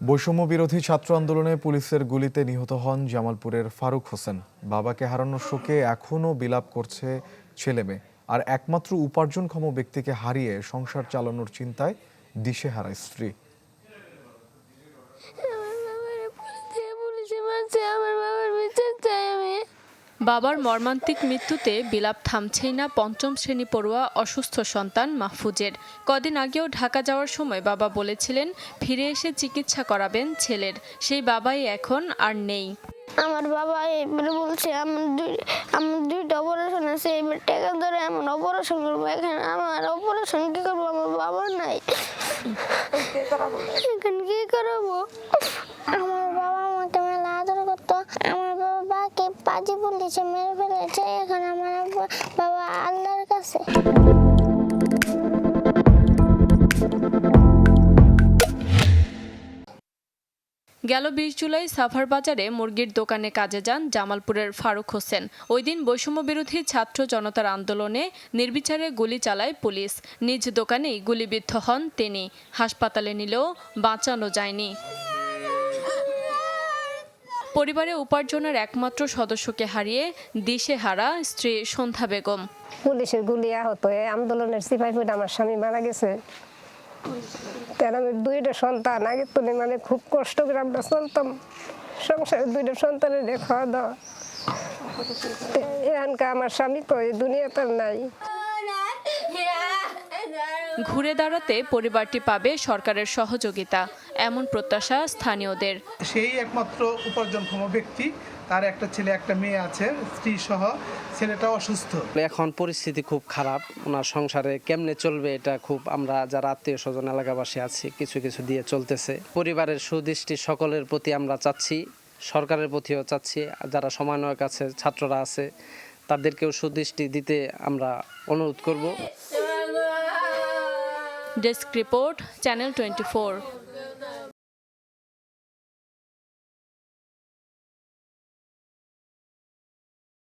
বৈষম্য বিরোধী ছাত্র আন্দোলনে পুলিশের গুলিতে নিহত হন জামালপুরের ফারুক হোসেন। বাবাকে হারানোর শোকে এখনও বিলাপ করছে ছেলে আর একমাত্র উপার্জনক্ষম ব্যক্তিকে হারিয়ে সংসার চালানোর চিন্তায় দিশেহারা স্ত্রী। বাবার মর্মান্তিক মৃত্যুতে বিলাপ থামছেই না পঞ্চম শ্রেণি পড়ুয়া অসুস্থ সন্তান মাহফুজের। কদিন আগেও ঢাকা যাওয়ার সময় বাবা বলেছিলেন, ফিরে এসে চিকিৎসা করাবেন ছেলের। সেই বাবাই এখন আর নেই। আমার বাবা এবারে বলছে, আমার দুই, আমার দুইটা অপারেশন আছে, এবার টাকা ধরে আমার অপারেশন করব। এখানে আমার অপারেশন কি করব? আমার বাবা নাই। এখন কি করাবো? আমার বাবা আমাকে মেলা আদর করতো। আমার মেরে ফেলেছে এখন আমার বাবা আল্লাহর কাছে। গেল বিশ জুলাই সাফার বাজারে মুরগির দোকানে কাজে যান জামালপুরের ফারুক হোসেন। ওই দিন বৈষম্য বিরোধী ছাত্র জনতার আন্দোলনে নির্বিচারে গুলি চালায় পুলিশ। নিজ দোকানেই গুলিবিদ্ধ হন তিনি। হাসপাতালে নিলেও বাঁচানো যায়নি। পরিবারে উপার্জনের একমাত্র সদস্যকে হারিয়ে দিশেহারা স্ত্রী সন্ধ্যা বেগম। পুলিশের গুলি আহত আন্দোলনের সিপাহি ফুট আমার স্বামী মারা গেছে। তার আমি দুইটা সন্তান আগে তুলে মানে খুব কষ্ট করে আমরা চলতাম। সংসারে দুইটা সন্তানের খাওয়া দাওয়া এখানকার আমার স্বামী তো এই দুনিয়াতে নাই। ঘুরে দাঁড়াতে পরিবারটি পাবে সরকারের সহযোগিতা। এমন প্রত্যাশা স্থানীয়দের। সেই একমাত্র উপার্জনক্ষম ব্যক্তি তার একটা ছেলে একটা মেয়ে আছে স্ত্রী সহ ছেলেটা অসুস্থ। এখন পরিস্থিতি খুব খারাপ ওনার সংসারে কেমনে চলবে এটা খুব আমরা যারা আত্মীয় স্বজন এলাকাবাসী আছি কিছু কিছু দিয়ে চলতেছে। পরিবারের সুদৃষ্টি সকলের প্রতি আমরা চাচ্ছি সরকারের প্রতিও চাচ্ছি যারা সমন্বয়ক আছে ছাত্ররা আছে তাদেরকেও সুদৃষ্টি দিতে আমরা অনুরোধ করব। Desk report channel twenty